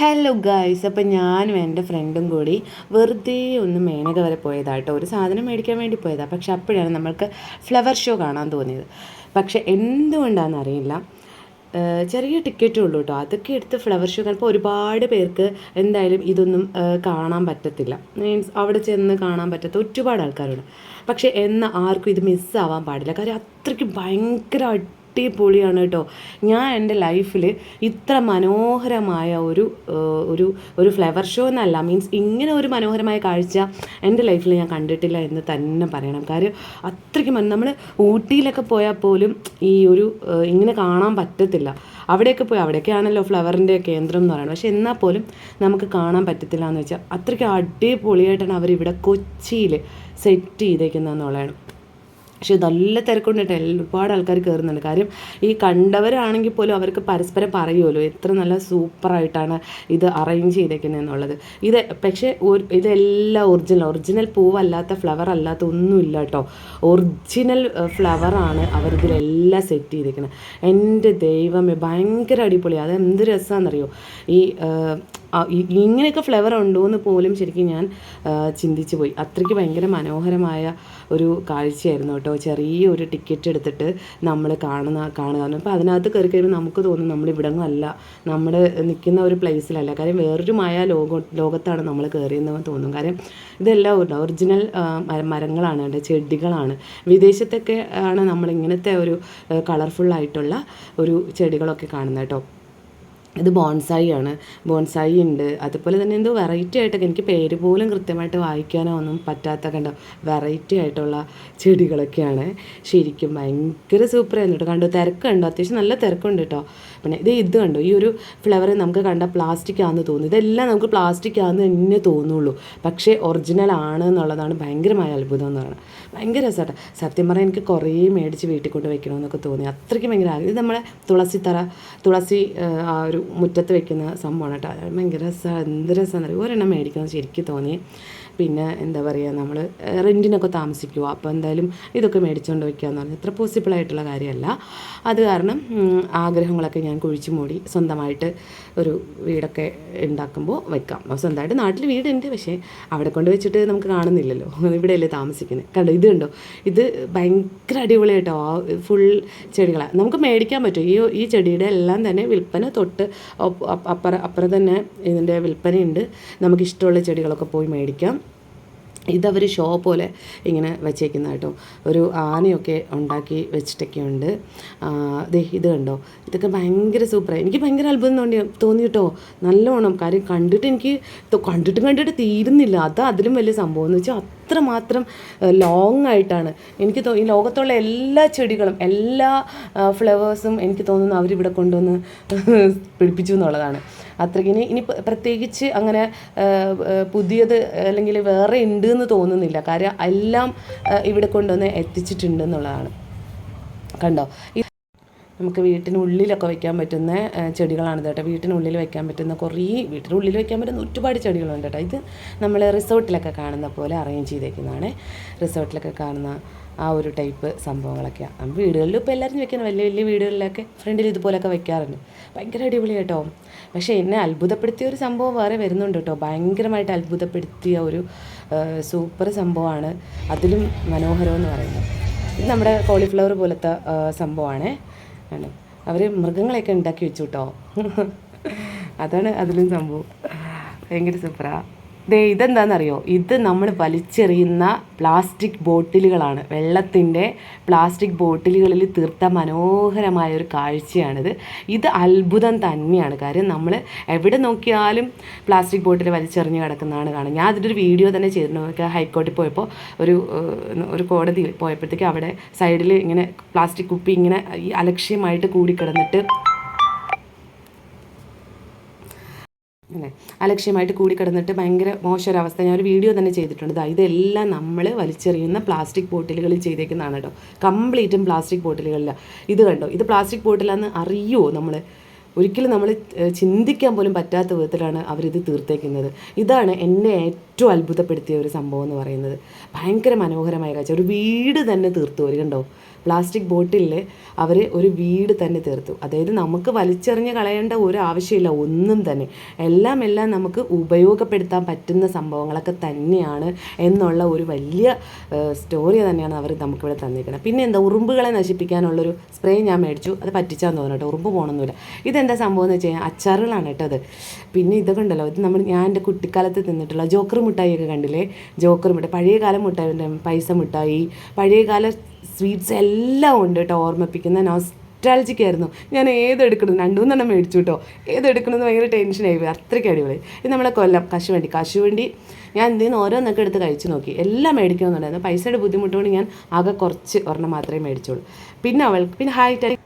Hello guys അപ്പം ഞാനും എന്റെ ഫ്രണ്ടും കൂടി വെറുതെ ഒന്ന് മേനക വരെ പോയതാട്ടോ. ഒരു സാധനം മേടിക്കാൻ വേണ്ടി പോയതാണ് പക്ഷെ അപ്പോഴാണ് നമ്മൾക്ക് ഫ്ലവർ ഷോ കാണാൻ തോന്നിയത്. പക്ഷെ എന്തുകൊണ്ടാണെന്ന് അറിയില്ല. ചെറിയ ടിക്കറ്റേ ഉള്ളൂ കേട്ടോ അതൊക്കെ എടുത്ത് ഫ്ലവർ ഷോ ചിലപ്പോൾ ഒരുപാട് പേർക്ക് എന്തായാലും ഇതൊന്നും കാണാൻ പറ്റത്തില്ല. മീൻസ് അവിടെ ചെന്ന് കാണാൻ പറ്റാത്ത ഒരുപാട് ആൾക്കാരുണ്ട്. പക്ഷേ എന്നാൽ ആർക്കും ഇത് മിസ്സാവാൻ പാടില്ല. കാര്യം അത്രയ്ക്ക് ഭയങ്കര അടിപൊളിയാണ് കേട്ടോ. ഞാൻ എന്റെ ലൈഫിൽ ഇത്ര മനോഹരമായ ഒരു ഒരു ഒരു ഫ്ലവർ ഷോ എന്നല്ല മീൻസ് ഇങ്ങനെ ഒരു മനോഹരമായ കാഴ്ച എന്റെ ലൈഫിൽ ഞാൻ കണ്ടിട്ടില്ല എന്ന് തന്നെ പറയണം. കാര്യം അത്രയ്ക്ക് നമ്മൾ ഊട്ടിയിലൊക്കെ പോയാൽ പോലും ഈ ഒരു ഇങ്ങനെ കാണാൻ പറ്റത്തില്ല. അവിടെയൊക്കെ പോയി അവിടെയൊക്കെയാണല്ലോ ഫ്ലവറിന്റെ കേന്ദ്രം എന്ന് പറയുന്നത്. പക്ഷെ എന്നാൽ പോലും നമുക്ക് കാണാൻ പറ്റത്തില്ല എന്ന് വെച്ചാൽ അത്രയ്ക്ക് അടിപൊളിയായിട്ടാണ് അവരിവിടെ കൊച്ചിയിൽ സെറ്റ് ചെയ്തേക്കുന്നതെന്നുള്ളതാണ്. പക്ഷേ നല്ല തിരക്കൊണ്ടിട്ട് ഒരുപാട് ആൾക്കാർ കയറുന്നുണ്ട് കാര്യം ഈ കണ്ടവരാണെങ്കിൽ പോലും അവർക്ക് പരസ്പരം പറയുമല്ലോ എത്ര നല്ല സൂപ്പറായിട്ടാണ് ഇത് അറേഞ്ച് ചെയ്തേക്കുന്നത് എന്നുള്ളത് ഇത് പക്ഷേ ഇതെല്ലാം ഒറിജിനൽ ഒറിജിനൽ പൂവല്ലാത്ത ഫ്ലവർ അല്ലാത്ത ഒന്നുമില്ല കേട്ടോ. ഒറിജിനൽ ഫ്ലവറാണ് അവരിതിലെല്ലാം സെറ്റ് ചെയ്തേക്കുന്നത് എന്റെ ദൈവമേ ഭയങ്കര അടിപൊളി അത് എന്ത് രസമാണെന്നറിയോ ഈ ഇങ്ങനെയൊക്കെ ഫ്ലവർ ഉണ്ടോ എന്ന് പോലും ശരിക്കും ഞാൻ ചിന്തിച്ചു പോയി. അത്രയ്ക്ക് ഭയങ്കര മനോഹരമായ ഒരു കാഴ്ചയായിരുന്നു കേട്ടോ. ചെറിയ ഒരു ടിക്കറ്റ് എടുത്തിട്ട് നമ്മൾ കാണുന്ന കാണുക അപ്പോൾ അതിനകത്ത് കയറി കഴിയുമ്പോൾ നമുക്ക് തോന്നും നമ്മൾ ഇവിടെ അല്ല നമ്മൾ നിൽക്കുന്ന ഒരു പ്ലേസിലല്ല കാര്യം വേറൊരു മായ ലോക ലോകത്താണ് നമ്മൾ കയറിയെന്ന് തോന്നും. കാര്യം ഇതെല്ലാം ഒറിജിനൽ മരങ്ങളാണ് കേട്ടോ. ചെടികളാണ്. വിദേശത്തൊക്കെ ആണ് നമ്മൾ ഇങ്ങനത്തെ ഒരു കളർഫുള്ളായിട്ടുള്ള ഒരു ചെടികളൊക്കെ കാണുന്നത് കേട്ടോ. ഇത് ബോൺസായി ആണ് ബോൺസായി ഉണ്ട്. അതുപോലെ തന്നെ എന്തോ വെറൈറ്റി ആയിട്ടൊക്കെ എനിക്ക് പേര് പോലും കൃത്യമായിട്ട് വായിക്കാനോ ഒന്നും പറ്റാത്ത കണ്ടോ വെറൈറ്റി ആയിട്ടുള്ള ചെടികളൊക്കെയാണ്. ശരിക്കും ഭയങ്കര സൂപ്പറായിരുന്നു കേട്ടോ. കണ്ടോ തിരക്കുണ്ടോ അത്യാവശ്യം നല്ല തിരക്കുണ്ട് കേട്ടോ. പിന്നെ ഇത് ഇത് കണ്ടോ ഈ ഒരു ഫ്ലവർ നമുക്ക് കണ്ട പ്ലാസ്റ്റിക് ആണെന്ന് തോന്നുന്നു. ഇതെല്ലാം നമുക്ക് പ്ലാസ്റ്റിക് ആണെന്ന് തന്നെ തോന്നുള്ളൂ. പക്ഷേ ഒറിജിനൽ ആണ് എന്നുള്ളതാണ് ഭയങ്കരമായ അത്ഭുതം എന്ന് പറയുന്നത്. ഭയങ്കര രസമാട്ടോ സത്യം പറഞ്ഞാൽ എനിക്ക് കുറേ മേടിച്ച് വീട്ടിൽ കൊണ്ട് വെക്കണമെന്നൊക്കെ തോന്നി. അത്രയ്ക്ക് ഭയങ്കര. ഇത് നമ്മളെ തുളസി തറ തുളസി ആ ഒരു മുറ്റത്ത് വെക്കുന്ന സംഭവമാണ് കേട്ടോ. ഭയങ്കര രസമാണ് എന്ത് രസമാണ് ഒരെണ്ണം മേടിക്കണം ശരിക്കും തോന്നി പിന്നെ എന്താ പറയുക നമ്മൾ റെന്റിനൊക്കെ താമസിക്കുക അപ്പോൾ എന്തായാലും ഇതൊക്കെ മേടിച്ചുകൊണ്ട് വയ്ക്കുക എന്ന് പറഞ്ഞാൽ ഇത്ര പോസിബിൾ ആയിട്ടുള്ള കാര്യമല്ല. അത് കാരണം ആഗ്രഹങ്ങളൊക്കെ ഞാൻ കുഴിച്ചു മൂടി സ്വന്തമായിട്ട് ഒരു വീടൊക്കെ ഉണ്ടാക്കുമ്പോൾ വയ്ക്കാം. സ്വന്തമായിട്ട് നാട്ടിൽ വീടുണ്ട്. പക്ഷേ അവിടെ കൊണ്ട് വെച്ചിട്ട് നമുക്ക് കാണുന്നില്ലല്ലോ. ഇവിടെയല്ലേ താമസിക്കുന്നത് കണ്ടോ? ഇത് കണ്ടോ? ഇത് ഭയങ്കര അടിപൊളിയായിട്ടോ. ഫുൾ ചെടികളാണ് നമുക്ക് മേടിക്കാൻ പറ്റും. ഈ ഈ ചെടിയുടെ എല്ലാം തന്നെ വിൽപ്പന തൊട്ട് അപ്പുറ അപ്പുറം തന്നെ ഇതിന്റെ വിൽപ്പനയുണ്ട്. നമുക്ക് ഇഷ്ടമുള്ള ചെടികളൊക്കെ പോയി മേടിക്കാം. ഇതവർ ഷോ പോലെ ഇങ്ങനെ വെച്ചേക്കുന്ന കേട്ടോ. ഒരു ആനയൊക്കെ ഉണ്ടാക്കി വെച്ചിട്ടൊക്കെ ഉണ്ട് ദേ ഇത് കണ്ടോ? ഇതൊക്കെ ഭയങ്കര സൂപ്പറായി എനിക്ക് ഭയങ്കര അത്ഭുതം തോന്നി തോന്നി കേട്ടോ. നല്ലോണം. കാര്യം കണ്ടിട്ട് എനിക്ക് കണ്ടിട്ട് കണ്ടിട്ട് തീരുന്നില്ല. അത് അതിലും വലിയ സംഭവം എന്ന് വെച്ചാൽ അത്രമാത്രം ലോങ് ആയിട്ടാണ്. എനിക്ക് ഈ ലോകത്തുള്ള എല്ലാ ചെടികളും എല്ലാ ഫ്ലവേഴ്സും എനിക്ക് തോന്നുന്നു അവരിവിടെ കൊണ്ടുവന്ന് പിടിപ്പിച്ചു എന്നുള്ളതാണ്. അത്രയ്ക്ക് ഇനി ഇനി പ്രത്യേകിച്ച് അങ്ങനെ പുതിയത് അല്ലെങ്കിൽ വേറെ ഉണ്ട് എന്ന് തോന്നുന്നില്ല. കാര്യം എല്ലാം ഇവിടെ കൊണ്ടുവന്ന് എത്തിച്ചിട്ടുണ്ട് എന്നുള്ളതാണ്. കണ്ടോ? നമുക്ക് വീട്ടിനുള്ളിലൊക്കെ വെക്കാൻ പറ്റുന്ന ചെടികളാണ് കേട്ടോ. വീട്ടിനുള്ളിൽ വെക്കാൻ പറ്റുന്ന കുറേ വീട്ടിനുള്ളിൽ വെക്കാൻ പറ്റുന്ന ഒരുപാട് ചെടികളുണ്ട് കേട്ടോ. ഇത് നമ്മൾ റിസോർട്ടിലൊക്കെ കാണുന്ന പോലെ അറേഞ്ച് ചെയ്തേക്കുന്നതാണ്. റിസോർട്ടിലൊക്കെ കാണുന്ന ആ ഒരു ടൈപ്പ് സംഭവങ്ങളൊക്കെയാണ് നമ്മൾ വീടുകളിൽ ഇപ്പോൾ എല്ലാവരും വെക്കുന്ന വലിയ വലിയ വീടുകളിലൊക്കെ ഫ്രണ്ടിൽ ഇതുപോലൊക്കെ വെക്കാറുണ്ട്. ഭയങ്കര അടിപൊളി കേട്ടോ. പക്ഷേ എന്നെ അത്ഭുതപ്പെടുത്തിയ ഒരു സംഭവം വേറെ വരുന്നുണ്ട് കേട്ടോ. ഭയങ്കരമായിട്ട് അത്ഭുതപ്പെടുത്തിയ ഒരു സൂപ്പർ സംഭവമാണ്. അതിലും മനോഹരമെന്ന് പറയുന്നത്. ഇത് നമ്മുടെ കോളിഫ്ലവർ പോലത്തെ സംഭവമാണ്. ആണ്. അവർ മൃഗങ്ങളെയൊക്കെ ഉണ്ടാക്കി വെച്ചു കേട്ടോ അതാണ് അതിലും സംഭവം. ഭയങ്കര സൂപ്പറാ ദേ ഇതെന്താണെന്നറിയോ ഇത് നമ്മൾ വലിച്ചെറിയുന്ന പ്ലാസ്റ്റിക് ബോട്ടിലുകളാണ്. വെള്ളത്തിന്റെ പ്ലാസ്റ്റിക് ബോട്ടിലുകളിൽ തീർത്ത മനോഹരമായ ഒരു കാഴ്ചയാണിത്. ഇത് അത്ഭുതം തന്നെയാണ്. കാര്യം നമ്മൾ എവിടെ നോക്കിയാലും പ്ലാസ്റ്റിക് ബോട്ടിൽ വലിച്ചെറിഞ്ഞ് കിടക്കുന്നതാണ് കാണുന്നത്. ഞാൻ അതിന്റെ ഒരു വീഡിയോ തന്നെ ചെയ്തിട്ടുണ്ട് ഹൈക്കോർട്ടിൽ പോയപ്പോൾ ഒരു ഒരു കോടതി പോയപ്പോഴത്തേക്ക് അവിടെ സൈഡിൽ ഇങ്ങനെ പ്ലാസ്റ്റിക് കുപ്പി ഇങ്ങനെ അലക്ഷ്യമായിട്ട് കൂടിക്കിടന്നിട്ട് അലക്ഷ്യമായിട്ട് കൂടിക്കിടന്നിട്ട് ഭയങ്കര മോശമൊരവസ്ഥ ഞാൻ ഒരു വീഡിയോ തന്നെ ചെയ്തിട്ടുണ്ട്. ഇതെല്ലാം നമ്മൾ വലിച്ചെറിയുന്ന പ്ലാസ്റ്റിക് ബോട്ടിലുകളിൽ ചെയ്തേക്കുന്നതാണ് കേട്ടോ. കംപ്ലീറ്റും പ്ലാസ്റ്റിക് ബോട്ടിലുകളിലാണ് ഇത് കണ്ടോ? ഇത് പ്ലാസ്റ്റിക് ബോട്ടിലാന്ന് അറിയുമോ നമ്മൾ ഒരിക്കലും നമ്മൾ ചിന്തിക്കാൻ പോലും പറ്റാത്ത വിധത്തിലാണ് അവരിത് തീർത്തേക്കുന്നത്. ഇതാണ് എന്നെ ഏറ്റവും അത്ഭുതപ്പെടുത്തിയ ഒരു സംഭവം എന്ന് പറയുന്നത്. ഭയങ്കര മനോഹരമായ കാഴ്ച. ഒരു വീട് തന്നെ തീർത്തു വരികണ്ടോ കണ്ടോ? പ്ലാസ്റ്റിക് ബോട്ടിലിൽ അവർ ഒരു വീട് തന്നെ തീർത്തു. അതായത് നമുക്ക് വലിച്ചെറിഞ്ഞ് കളയേണ്ട ഒരു ആവശ്യമില്ല ഒന്നും തന്നെ. എല്ലാം എല്ലാം നമുക്ക് ഉപയോഗപ്പെടുത്താൻ പറ്റുന്ന സംഭവങ്ങളൊക്കെ തന്നെയാണ് എന്നുള്ള ഒരു വലിയ സ്റ്റോറി തന്നെയാണ് അവർ നമുക്കിവിടെ തന്നിരിക്കുന്നത്. പിന്നെ എന്താ ഉറുമ്പുകളെ നശിപ്പിക്കാനുള്ളൊരു സ്പ്രേ ഞാൻ മേടിച്ചു. അത് പറ്റിച്ചാന്ന് തോന്നുന്നു കേട്ടോ. ഉറുമ്പ് പോകണമെന്നില്ല ഇതെന്താ സംഭവം എന്ന് വെച്ച് കഴിഞ്ഞാൽ അച്ചാറുകളാണ് കേട്ടോ അത്. പിന്നെ ഇതൊക്കെ ഉണ്ടല്ലോ ഇത് നമ്മൾ ഞാൻ എന്റെ കുട്ടിക്കാലത്ത് തിന്നിട്ടുള്ള ജോക്കർ മിഠായിയൊക്കെ കണ്ടില്ലേ? ജോക്കർ മിഠായി പഴയകാല മിഠായി പൈസ മിഠായി പഴയകാല സ്വീറ്റ്സ് എല്ലാം ഉണ്ട് കേട്ടോ ഓർമ്മിപ്പിക്കുന്ന. നോസ്റ്റാൾജിക് ആയിരുന്നു. ഞാൻ ഏതെടുക്കണം രണ്ടു മൂന്നെണ്ണം മേടിച്ചു കേട്ടോ. ഏതെടുക്കണമെന്ന് ഭയങ്കര ടെൻഷനായി അത്രയ്ക്ക് അടിപൊളി. ഇത് നമ്മളെ കൊല്ലം കശുവണ്ടി. കശുവണ്ടി ഞാൻ ഇതിൽ ഓരോന്നൊക്കെ എടുത്ത് കഴിച്ചു നോക്കി. എല്ലാം മേടിക്കണമെന്നുണ്ടായിരുന്നു. പൈസയുടെ ബുദ്ധിമുട്ടുകൊണ്ട് ഞാൻ ആകെ കുറച്ച് ഒരെണ്ണം മാത്രമേ മേടിച്ചുള്ളൂ. പിന്നെ അവൾ പിന്നെ ഹായ്